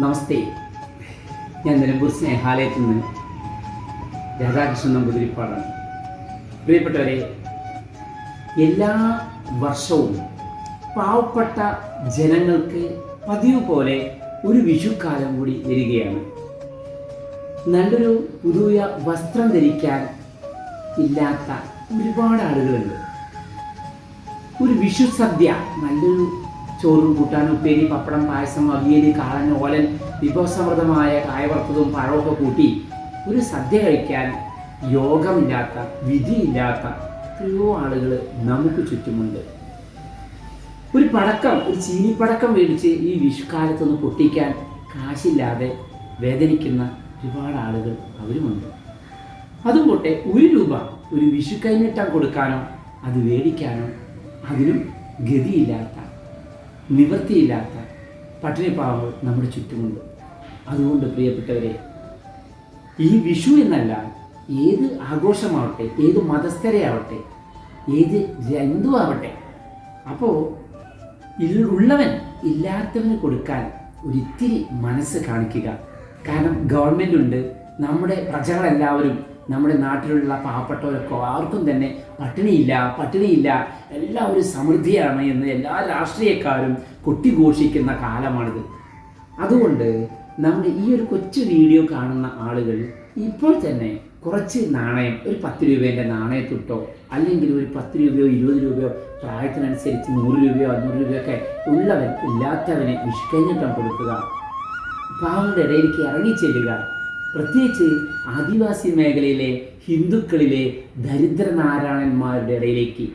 നമസ്തേ. ഞാൻ നിലമ്പൂർ സ്നേഹാലയത്തിൽ നിന്ന് രാധാകൃഷ്ണൻ നമ്പൂതിരിപ്പാടാണ് പ്രിയപ്പെട്ടവരെ എല്ലാ വർഷവും പാവപ്പെട്ട ജനങ്ങൾക്ക് പതിവ് പോലെ ഒരു വിഷുക്കാലം കൂടി വരികയാണ്. നല്ലൊരു പുതിയ വസ്ത്രം ധരിക്കാൻ ഇല്ലാത്ത ഒരുപാട് ആളുകളുണ്ട്. ഒരു വിഷു സദ്യ നല്ലൊരു ചോറും കൂട്ടാനും ഉപ്പേരി പപ്പടം പായസം അവിയൽ കാളൻ ഓലൻ വിഭവസമൃദ്ധമായ കായവർത്തതും പഴമൊക്കെ കൂട്ടി ഒരു സദ്യ കഴിക്കാൻ യോഗമില്ലാത്ത വിധിയില്ലാത്ത എത്രയോ ആളുകൾ നമുക്ക് ചുറ്റുമുണ്ട്. ഒരു പടക്കം ഒരു ചീനിപ്പടക്കം മേടിച്ച് ഈ വിഷുക്കാലത്തൊന്ന് പൊട്ടിക്കാൻ കാശില്ലാതെ വേദനിക്കുന്ന ഒരുപാട് ആളുകൾ അവരുമുണ്ട്. അതും പോട്ടെ ഒരു രൂപ ഒരു വിഷു കൈനീട്ടം കൊടുക്കാനോ അത് മേടിക്കാനോ അതിനും ഗതിയില്ലാത്ത നിവൃത്തിയില്ലാത്ത പട്ടിണിപ്പാവങ്ങൾ നമ്മുടെ ചുറ്റുമുണ്ട്. അതുകൊണ്ട് പ്രിയപ്പെട്ടവരെ ഈ വിഷു എന്നല്ല ഏത് ആഘോഷമാവട്ടെ ഏത് മതസ്ഥരെയാവട്ടെ ഏത് എന്തുമാവട്ടെ അപ്പോൾ ഉള്ളവൻ ഇല്ലാത്തവന് കൊടുക്കാൻ ഒരിത്തിരി മനസ്സ് കാണിക്കുക. കാരണം ഗവൺമെന്റ് ഉണ്ട് നമ്മുടെ പ്രജകളെല്ലാവരും നമ്മുടെ നാട്ടിലുള്ള പാവപ്പെട്ടവരൊക്കെ ആർക്കും തന്നെ പട്ടിണിയില്ല പട്ടിണിയില്ല. എല്ലാവരും സമൃദ്ധിയാണ് എന്ന് എല്ലാ രാഷ്ട്രീയക്കാരും കൊട്ടിഘോഷിക്കുന്ന കാലമാണിത്. അതുകൊണ്ട് നമ്മുടെ ഈ ഒരു കൊച്ചു വീഡിയോ കാണുന്ന ആളുകൾ ഇപ്പോൾ തന്നെ കുറച്ച് നാണയം ഒരു പത്ത് രൂപേന്റെ നാണയത്തിട്ടോ അല്ലെങ്കിൽ ഒരു പത്ത് രൂപയോ ഇരുപത് രൂപയോ പ്രായത്തിനനുസരിച്ച് നൂറ് രൂപയോ അഞ്ഞൂറ് രൂപയോ ഒക്കെ ഉള്ളവൻ ഇല്ലാത്തവനെ വിഷ്കഞ്ഞിട്ടം കൊടുക്കുക. പാവങ്ങളുടെ ഇടയിലേക്ക് ഇറങ്ങിച്ചെല്ലുക. പ്രത്യേകിച്ച് ആദിവാസി മേഖലയിലെ ഹിന്ദുക്കളിലെ ദരിദ്രനാരായണന്മാരുടെ ഇടയിലേക്ക്.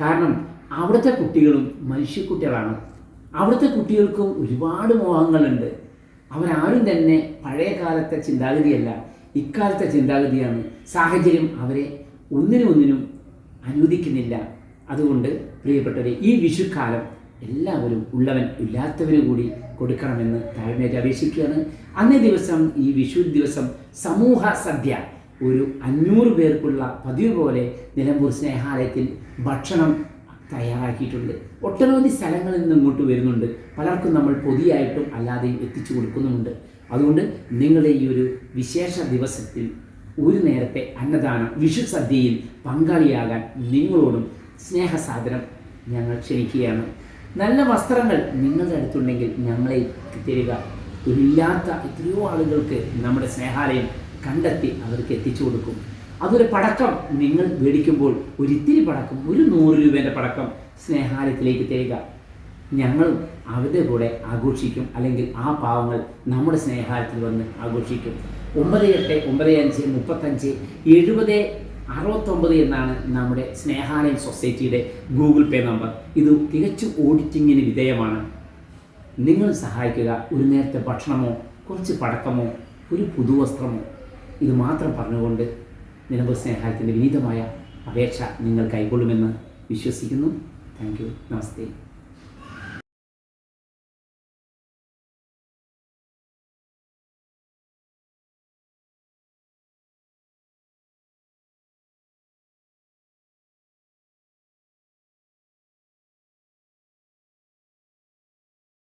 കാരണം അവിടുത്തെ കുട്ടികളും മനുഷ്യക്കുട്ടികളാണ്. അവിടുത്തെ കുട്ടികൾക്കും ഒരുപാട് മോഹങ്ങളുണ്ട്. അവരാരും തന്നെ പഴയ കാലത്തെ ചിന്താഗതിയല്ല. ഇക്കാലത്തെ ചിന്താഗതിയാണ്. സാഹചര്യം അവരെ ഒന്നിനും ഒന്നിനും അനുവദിക്കുന്നില്ല. അതുകൊണ്ട് പ്രിയപ്പെട്ടവരെ ഈ വിഷുക്കാലം എല്ലാവരും ഉള്ളവൻ ഇല്ലാത്തവന് കൂടി കൊടുക്കണമെന്ന് താഴ്മയായിട്ട് അപേക്ഷിക്കുകയാണ്. അന്നേ ദിവസം ഈ വിഷു ദിവസം സമൂഹ സദ്യ. ഒരു അഞ്ഞൂറ് പേർക്കുള്ള പതിവ് പോലെ നിലമ്പൂർ സ്നേഹാലയത്തിൽ ഭക്ഷണം തയ്യാറാക്കിയിട്ടുണ്ട്. ഒട്ടനവധി സ്ഥലങ്ങളിൽ നിന്ന് ഇങ്ങോട്ട് വരുന്നുണ്ട്. പലർക്കും നമ്മൾ പൊതിയായിട്ടും അല്ലാതെയും എത്തിച്ചു കൊടുക്കുന്നുമുണ്ട്. അതുകൊണ്ട് നിങ്ങളുടെ ഈ ഒരു വിശേഷ ദിവസത്തിൽ ഒരു നേരത്തെ അന്നദാനം വിഷു സദ്യയിൽ പങ്കാളിയാകാൻ നിങ്ങളോടും സ്നേഹസാധനം ഞങ്ങൾ ക്ഷണിക്കുകയാണ്. നല്ല വസ്ത്രങ്ങൾ നിങ്ങളുടെ അടുത്തുണ്ടെങ്കിൽ ഞങ്ങളെ തരിക ഇല്ലാത്ത എത്രയോ ആളുകൾക്ക് നമ്മുടെ സ്നേഹാലയം കണ്ടെത്തി അവർക്ക് എത്തിച്ചു കൊടുക്കും. അതൊരു പടക്കം നിങ്ങൾ മേടിക്കുമ്പോൾ ഒരിത്തിരി പടക്കം ഒരു നൂറ് രൂപേന്റെ പടക്കം സ്നേഹാലയത്തിലേക്ക് തരിക. ഞങ്ങളും അവരുടെ കൂടെ ആഘോഷിക്കും അല്ലെങ്കിൽ ആ പാവങ്ങൾ നമ്മുടെ സ്നേഹാലയത്തിൽ വന്ന് ആഘോഷിക്കും. ഒമ്പത് എട്ട് ഒമ്പത് അഞ്ച് മുപ്പത്തഞ്ച് എഴുപത് അറുപത്തൊമ്പത് എന്നാണ് നമ്മുടെ സ്നേഹാലയം സൊസൈറ്റിയുടെ ഗൂഗിൾ പേ നമ്പർ. ഇത് തികച്ചും ഓഡിറ്റിങ്ങിന് വിധേയമാണ്. നിങ്ങൾ സഹായിക്കുക. ഒരു നേരത്തെ ഭക്ഷണമോ കുറച്ച് പടക്കമോ ഒരു പുതുവസ്ത്രമോ ഇത് മാത്രം പറഞ്ഞുകൊണ്ട് നിലമ്പൂർ സ്നേഹാലയത്തിന്റെ വിനീതമായ അപേക്ഷ നിങ്ങൾ കൈക്കൊള്ളുമെന്ന് വിശ്വസിക്കുന്നു. Thank you. നമസ്തേ.